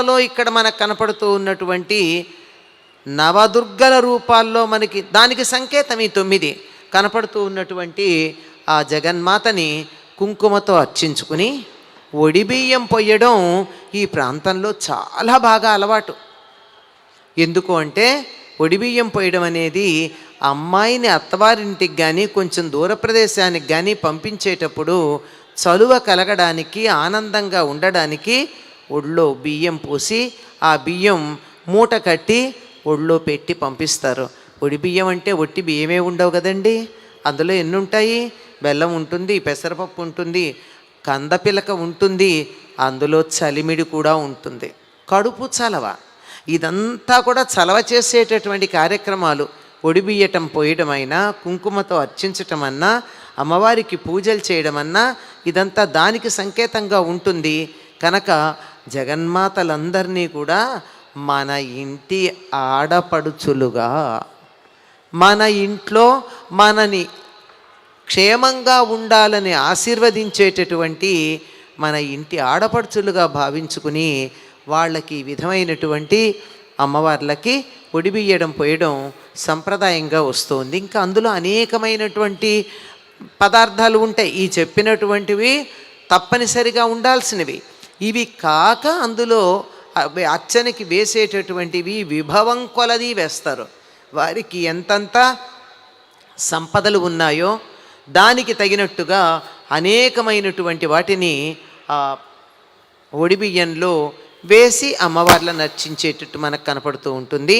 రూపాలలో ఇక్కడ మనకు కనపడుతూ ఉన్నటువంటి నవదుర్గల రూపాల్లో మనకి దానికి సంకేతం ఈ తొమ్మిది. కనపడుతూ ఉన్నటువంటి ఆ జగన్మాతని కుంకుమతో అర్చించుకుని ఒడిబియ్యం పొయ్యడం ఈ ప్రాంతంలో చాలా బాగా అలవాటు. ఎందుకు అంటే ఒడిబియ్యం పోయడం అనేది అమ్మాయిని అత్తవారింటికి కానీ కొంచెం దూర ప్రదేశానికి కానీ పంపించేటప్పుడు చలువ కలగడానికి ఆనందంగా ఉండడానికి ఒళ్ళో బియ్యం పోసి ఆ బియ్యం మూట కట్టి ఒళ్ళో పెట్టి పంపిస్తారు. ఒడి బియ్యం అంటే ఒట్టి బియ్యమే ఉండవు కదండి? అందులో ఎన్ని ఉంటాయి బెల్లం ఉంటుంది పెసరపప్పు ఉంటుంది కందపిలక ఉంటుంది అందులో చలిమిడి కూడా ఉంటుంది. కడుపు చలవ. ఇదంతా కూడా చలవ చేసేటటువంటి కార్యక్రమాలు. ఒడిబియ్యటం అయినా కుంకుమతో అర్చించటం అన్నా అమ్మవారికి పూజలు చేయడం అన్నా ఇదంతా దానికి సంకేతంగా ఉంటుంది. కనుక జగన్మాతలందరినీ కూడా మన ఇంటి ఆడపడుచులుగా. మన ఇంట్లో మనని క్షేమంగా ఉండాలని ఆశీర్వదించేటటువంటి మన ఇంటి ఆడపడుచులుగా భావించుకుని వాళ్ళకి ఈ విధమైనటువంటి అమ్మవార్లకి ఒడిబియ్యడం పోయడం సంప్రదాయంగా వస్తుంది. ఇంకా అందులో అనేకమైనటువంటి పదార్థాలు ఉంటాయి. ఈ చెప్పినటువంటివి తప్పనిసరిగా ఉండాల్సినవి. ఇవి కాక అందులో అచ్చనికి వేసేటటువంటివి విభవం కొలది వేస్తారు. వారికి ఎంతంత సంపదలు ఉన్నాయో దానికి తగినట్టుగా అనేకమైనటువంటి వాటిని ఒడిబియ్యంలో వేసి అమ్మవార్లను నర్చించేటట్టు మనకు కనపడుతూ ఉంటుంది.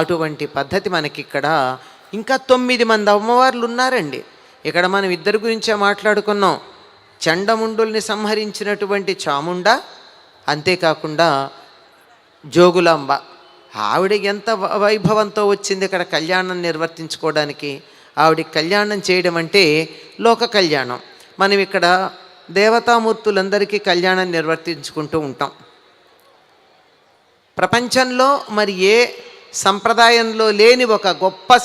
అటువంటి పద్ధతి మనకి ఇక్కడ ఇంకా తొమ్మిది మంది అమ్మవార్లు ఉన్నారండి. ఇక్కడ మనం ఇద్దరి గురించే మాట్లాడుకున్నాం. చండముండుల్ని సంహరించినటువంటి చాముండ? అంతేకాకుండా జోగులాంబ. ఆవిడ ఎంత వైభవంతో వచ్చింది ఇక్కడ కళ్యాణం నిర్వర్తించుకోవడానికి. ఆవిడ కళ్యాణం చేయడం అంటే లోక కళ్యాణం. మనం ఇక్కడ దేవతామూర్తులందరికీ కళ్యాణం నిర్వర్తించుకుంటూ ఉంటాం. ప్రపంచంలో మరి ఏ సంప్రదాయంలో లేని ఒక గొప్ప సం